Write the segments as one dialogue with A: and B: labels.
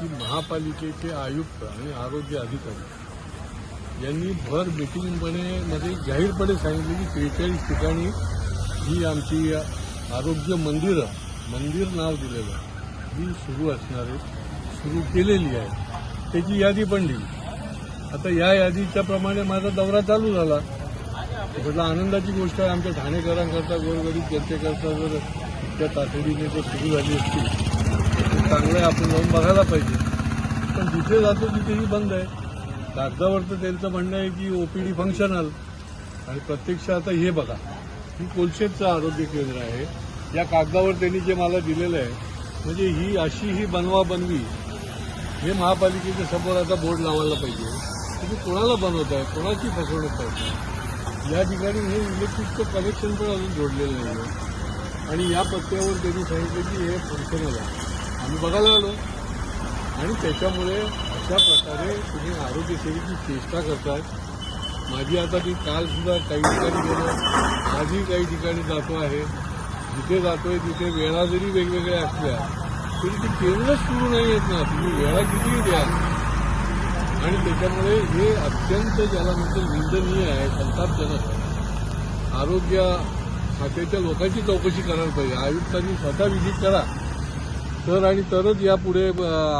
A: की महापालिकेचे आयुक्त आणि आरोग्य अधिकारी यांनी भर मिटिंगमध्ये मध्ये जाहीरपणे सांगितले की त्रेचाळीस ठिकाणी ही आमची आरोग्य मंदिरं मंदिर नाव दिलेलं आहे. ही सुरू असणार सुरू केलेली आहे. त्याची यादी पण दिली. आता या यादीच्या प्रमाणे माझा दौरा चालू झाला. म्हटलं आनंदाची गोष्ट आहे आमच्या ठाणेकरांकरता गोरगरीब जनतेकरता जर इतक्या तातडीने जर सुरू झाली असती चांगलं आहे आपण जाऊन बघायला पाहिजे. पण जिथे जातो तिथेही बंद आहे. कागदावर तर त्यांचं म्हणणं आहे की ओपीडी फंक्शनल आणि प्रत्यक्ष आता हे बघा. ही कोलशेतचं आरोग्य केंद्र आहे. या कागदावर त्यांनी जे मला दिलेलं आहे म्हणजे ही अशी ही बनवा बनवी. हे महापालिकेच्या समोर आता बोर्ड लावायला पाहिजे. तुम्ही कोणाला बनवत आहे कोणाची फसवणूक करताय? या ठिकाणी हे इलेक्ट्रिकचं कनेक्शन पण अजून जोडलेलं नाही आहे आणि या पत्त्यावर त्यांनी सांगितलं की हे फंक्शनल आहे. आम्ही बघायला आलो. आणि त्याच्यामुळे अशा प्रकारे तुम्ही आरोग्यसेवेची चेष्टा करतात माझी आता ती कालसुद्धा काही ठिकाणी गेलो. आजही काही ठिकाणी जातो आहे. जिथे जातोय तिथे वेळा जरी वेगवेगळ्या असल्या तरी ती केंद्रच सुरू नाही येत ना. तुम्ही वेळा कितीही द्या. आणि त्याच्यामुळे हे अत्यंत ज्याला म्हणतो निंदनीय आहे संतापजनक आहे. आरोग्य खात्याच्या लोकांची चौकशी करायला पाहिजे. आयुक्तांनी स्वतः व्हिजिट करा. तर आणि तरच यापुढे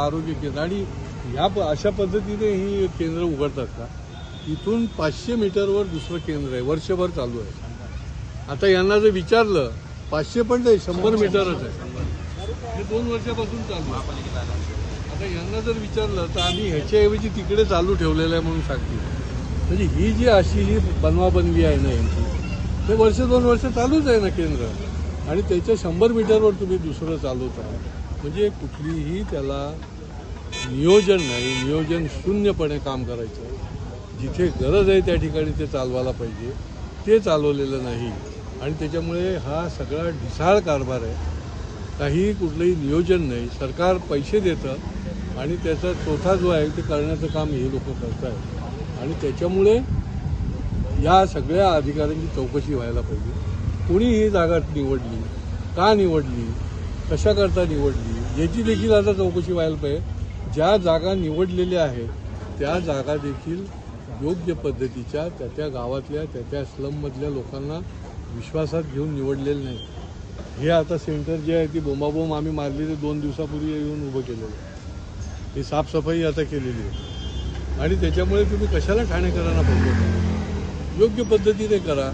A: आरोग्य केंद्र. आणि या प- अशा पद्धतीने ही केंद्र उघडतात का? इथून पाचशे मीटरवर दुसरं केंद्र आहे. वर्षभर चालू आहे. आता यांना जर विचारलं पाचशे पण नाही शंभर मीटरच आहे. हे दोन वर्षापासून चालू आता यांना जर विचारलं तर आम्ही ह्याच्याऐवजी तिकडे चालू ठेवलेलं आहे म्हणून सांगतील. म्हणजे ही जी अशी ही बनवाबनवी आहे ना यांची ते वर्ष दोन वर्ष चालूच आहे ना केंद्र. आणि त्याच्या शंभर मीटरवर तुम्ही दुसरं चालवत. आहे म्हणजे कुठलीही त्याला नियोजन नाही नियोजन शून्यपणे काम करायचं. जिथे गरज आहे त्या ठिकाणी ते चालवायला पाहिजे. ते चालवलेलं नाही. आणि त्याच्यामुळे हा सगळा ढिसाळ कारभार आहे. काही कुठलंही नियोजन नाही. सरकार पैसे देतं आणि त्याचा चौथा जो आहे ते करण्याचं काम हे लोक करत आहेत आणि त्याच्यामुळे या सगळ्या अधिकाऱ्यांची चौकशी व्हायला पाहिजे. कुणी ही जागा निवडली का निवडली कशाकरता निवडली? याची देखील आता चौकशी व्हायला पाहिजे. ज्या जागा निवडलेल्या आहेत त्या जागा देखील योग्य पद्धतीच्या त्या त्या गावातल्या त्या त्या स्लममधल्या लोकांना विश्वासात घेऊन निवडलेलं नाही हे आता सेंटर जे आहे ती बोंबाबोंब आम्ही मारली ते दोन दिवसापूर्वी येऊन उभं केलेलं आहे. ही साफसफाई आता केलेली आहे. आणि त्याच्यामुळे तुम्ही कशाला ठाणेकरांना बोलतो योग्य पद्धतीने करा.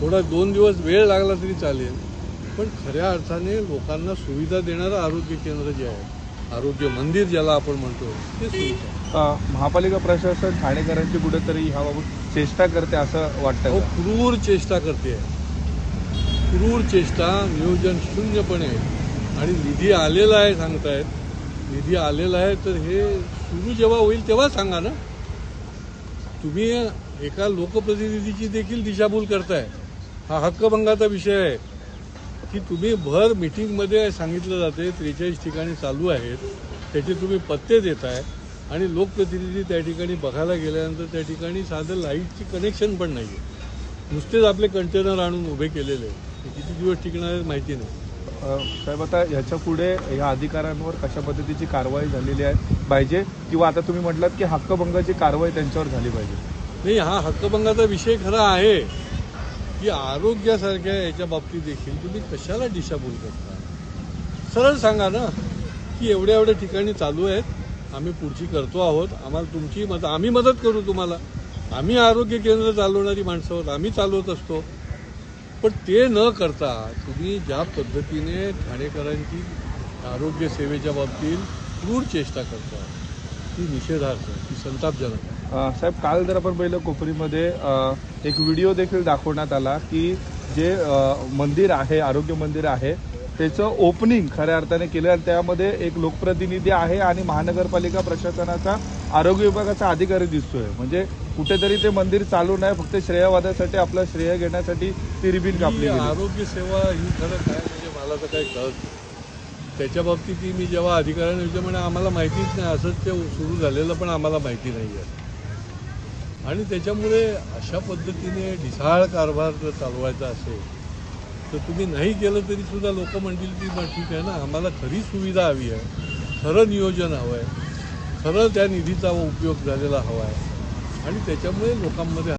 A: थोडा दोन दिवस वेळ लागला तरी चालेल. पण खऱ्या अर्थाने लोकांना सुविधा देणारं आरोग्य केंद्र जे आहे आरोग्य मंदिर ज्याला आपण म्हणतो ते.
B: अ, महापालिका प्रशासन ठाणेकरांची कुठेतरी ह्याबाबत चेष्टा करते असं वाटतं का?
A: क्रूर चेष्टा करते. क्रूर चेष्टा नियोजन शून्यपणे आणि निधी आलेला आहे सांगतायत. निधी आलेला आहे तर हे सुरू जेव्हा होईल तेव्हा सांगा ना. तुम्ही एका लोकप्रतिनिधीची देखील दिशाभूल करताय. हा हक्कभंगाचा विषय आहे. की तुम्ही भर मिटिंगमध्ये सांगितलं जाते त्रेचाळीस ठिकाणी चालू आहेत त्याचे तुम्ही पत्ते देताय आणि लोकप्रतिनिधी त्या ठिकाणी बघायला गेल्यानंतर त्या ठिकाणी साधं लाईटची कनेक्शन पण नाही आहे नुसतेच आपले कंटेनर आणून उभे केलेले आहेत. ते किती दिवस टिकणार माहिती नाही.
B: साहेब आता ह्याच्या पुढे या अधिकाऱ्यांवर कशा पद्धतीची कारवाई झालेली आहे पाहिजे? किंवा आता तुम्ही म्हटलात की हक्कभंगाची कारवाई त्यांच्यावर झाली पाहिजे?
A: नाही हा हक्कभंगाचा विषय खरा आहे. की आरोग्यासारख्या याच्या बाबतीत देखील तुम्ही कशाला दिशाभूल करता सरळ सांगा ना की एवढ्या एवढ्या ठिकाणी चालू आहेत आम्ही पुढची करतो आहोत आम्हाला तुमची मदत आम्ही मदत करू तुम्हाला. आम्ही आरोग्य केंद्र चालवणारी माणसं आहोत आम्ही चालवत असतो. पण ते न करता तुम्ही ज्या पद्धतीने ठाणेकरांची आरोग्य सेवेच्या बाबतीत क्रूर चेष्टा करता ती निषेधार्थ ती संतापजनक. आहे
B: साहेब काल जर आपण पहिलं कोपरीमध्ये एक व्हिडिओ देखील दाखवण्यात आला की जे मंदिर आहे आरोग्य मंदिर आहे त्याचं ओपनिंग खऱ्या अर्थाने केलं आणि त्यामध्ये एक लोकप्रतिनिधी आहे आणि महानगरपालिका प्रशासनाचा आरोग्य विभागाचा अधिकारी दिसतोय. म्हणजे कुठेतरी ते मंदिर चालू नाही फक्त श्रेयवादासाठी आपलं श्रेय घेण्यासाठी ती रिबीन कापली
A: आरोग्य सेवा ही खरं काय म्हणजे मला तर काही कळत नाही. त्याच्या बाबतीत ती मी जेव्हा अधिकाऱ्यांना विचार म्हणे आम्हाला माहितीच नाही असंच ते सुरू झालेलं पण आम्हाला माहिती नाही आहे. आणि त्याच्यामुळे अशा पद्धतीने ढिसाळ कारभार जर चालवायचा असेल तर तुम्ही नाही केलं तरी सुद्धा लोक म्हणतील की ठीक आहे ना आम्हाला खरी सुविधा हवी आहे खरं नियोजन हवं आहे खरं त्या निधीचा उपयोग झालेला हवा आहे. आणि त्याच्यामुळे लोकांमध्ये